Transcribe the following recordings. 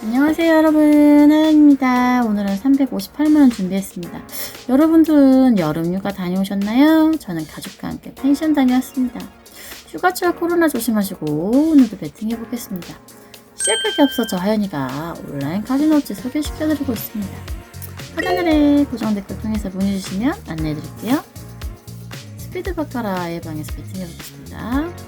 안녕하세요 여러분 하연입니다. 오늘은 358만원 준비했습니다. 여러분들은 여름 휴가 다녀오셨나요? 저는 가족과 함께 펜션 다녀왔습니다. 휴가철 코로나 조심하시고 오늘도 배팅해 보겠습니다. 시작할 게 앞서 저 하연이가 온라인 카지노업체 소개시켜 드리고 있습니다. 하단아래 고정 댓글 통해서 문의주시면 안내해 드릴게요. 스피드 바카라의 방에서 배팅해 보겠습니다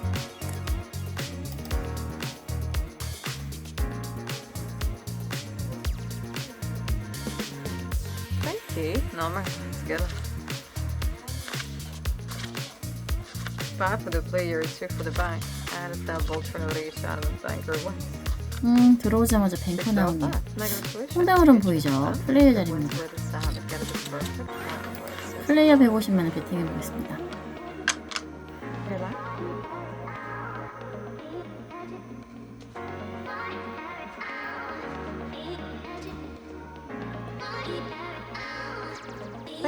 Thank you. Nummer. Let's get it. Five for the player, two for the bank. Add a double trinity shadow of banker one. 음 들어오자마자 뱅커 나오네요 홍당으로는 보이죠? 플레이어 자리입니다. 플레이어 150만원 배팅해 보겠습니다.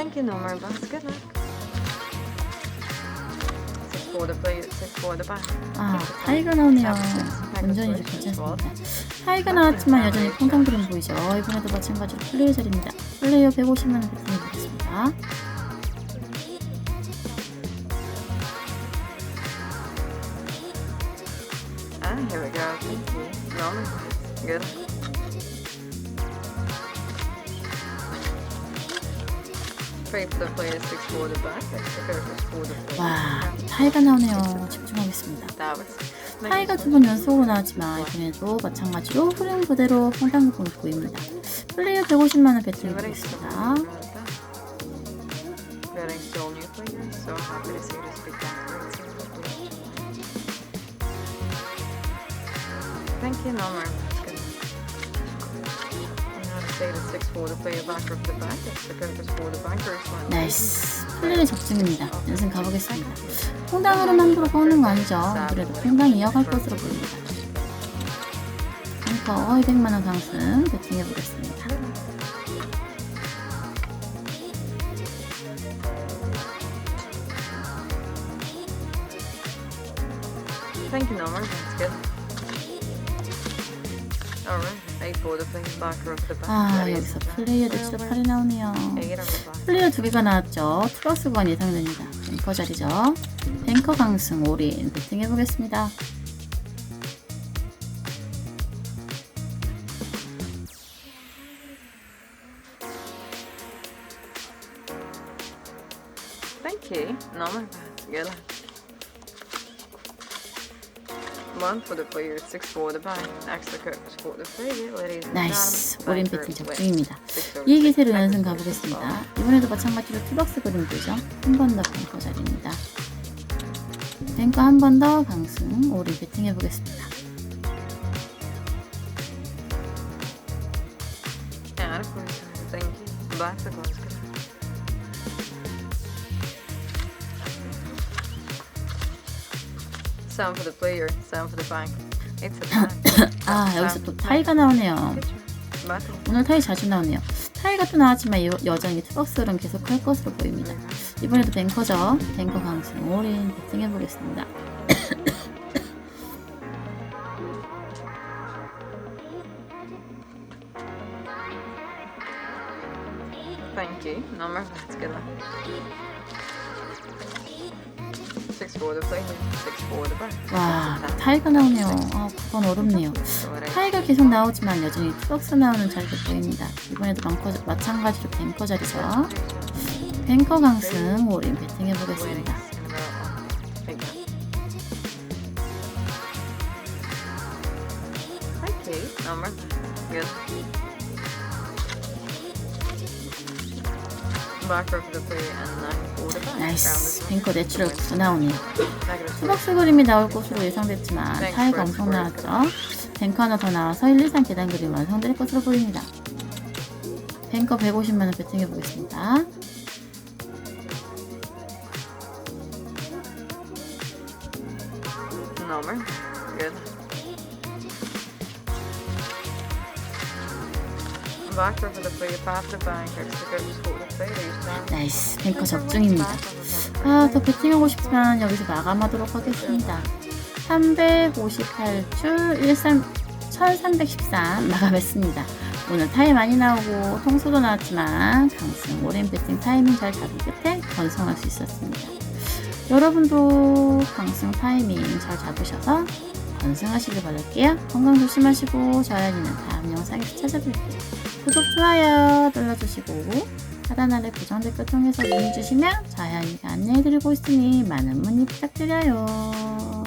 Thank you, Nummer. That's good luck. Six for the player, six for the bank. 아, 타이가 나오네요. 운전이 좀 괜찮습니다. 타이가 나왔지만 여전히 콩당그림 보이죠? 이번에도 마찬가지로 플레이어 자리입니다. 플레이어 150만원 배팅해 보겠습니다. Ah, here we go. Thank you. Number. Good. The the the. 와, 타이가 나오네요. 집중하겠습니다. That was. 타이가 두 번 연속으로 나왔지만 이번에도 마찬가지로 흐름 그대로 콩당그림이 보입니다. 플레이어 150만원 배팅해 보겠습니다. Still new 나이스. 플레이 적중입니다. 연승 가보겠습니다. 콩당으로 함부로 꺼는 거 아니죠? 그래도 콩당 이어갈 것으로 보입니다. 앵커 200만원 강승 배팅해 보겠습니다. Thank you, Nomar. That's good. Alright, eight 아 여기서 플레이어 대치도 8이 나오네요. 플레이어 두 개가 나왔죠. 플러스 건 예상됩니다. 뱅커 자리죠. 뱅커 강승 올인 배팅해 보겠습니다. Thank you. That's good. 나이스. 올인 배팅. 적중입니다. 이 기세로 연승. 가보겠습니다. 이번에도 마찬가지로 투박스 그림 보죠. 한 번 더 뱅커 자리입니다. 뱅커 한 번 더 강승 올인 배팅 해 보겠습니다. And Seven for the player, seven for the bank. It's a bank. 아 여기서 또 타이가 나오네요. 오늘 타이 자주 나오네요. 타이가 또 나왔지만 여, 여전히 투박스는 계속 할 것으로 보입니다. 이번에도 뱅커죠. 뱅커 강승 올인 배팅해 보겠습니다. Thank you. Number, let's get that. Six for the. 와 타이가 나오네요. 아 9번 어렵네요. 타이가 계속 나오지만 여전히 투박스 나오는 자리도 보입니다. 이번에도 벙커, 마찬가지로 뱅커 자리죠. 뱅커 강승 올인 배팅해 보겠습니다. Number, good. 나이스. 뱅커 내추럴 9 나오네요. Negative two. 투박스 그림이 나올 것으로 예상됐지만 타이가 엄청 나왔죠. 뱅커 하나 더 나와서 1, 2, 3 계단 그림 완성될 것으로 보입니다. 뱅커 150만원 배팅해 보겠습니다. Good. 나이스. 뱅커 적중입니다. 아, 더 배팅하고 싶지만 여기서 마감하도록 하겠습니다. 358줄 13 1313 마감했습니다. 오늘 타임 많이 나오고 통수도 나왔지만 강승 오랜 배팅 타이밍 잘 잡은 끝에 건성할 수 있었습니다. 여러분도 강승 타이밍 잘 잡으셔서 건승하시길 바랄게요. 건강 조심하시고 저희는 다음 영상에서 찾아뵐게요. 구독, 좋아요 눌러주시고 하단 아래 고정 댓글 통해서 문의 주시면 자연이가 안내해드리고 있으니 많은 문의 부탁드려요.